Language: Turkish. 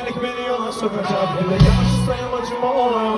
güvenlik beni yola sokacak. Hele yavaşsa yamacıma olan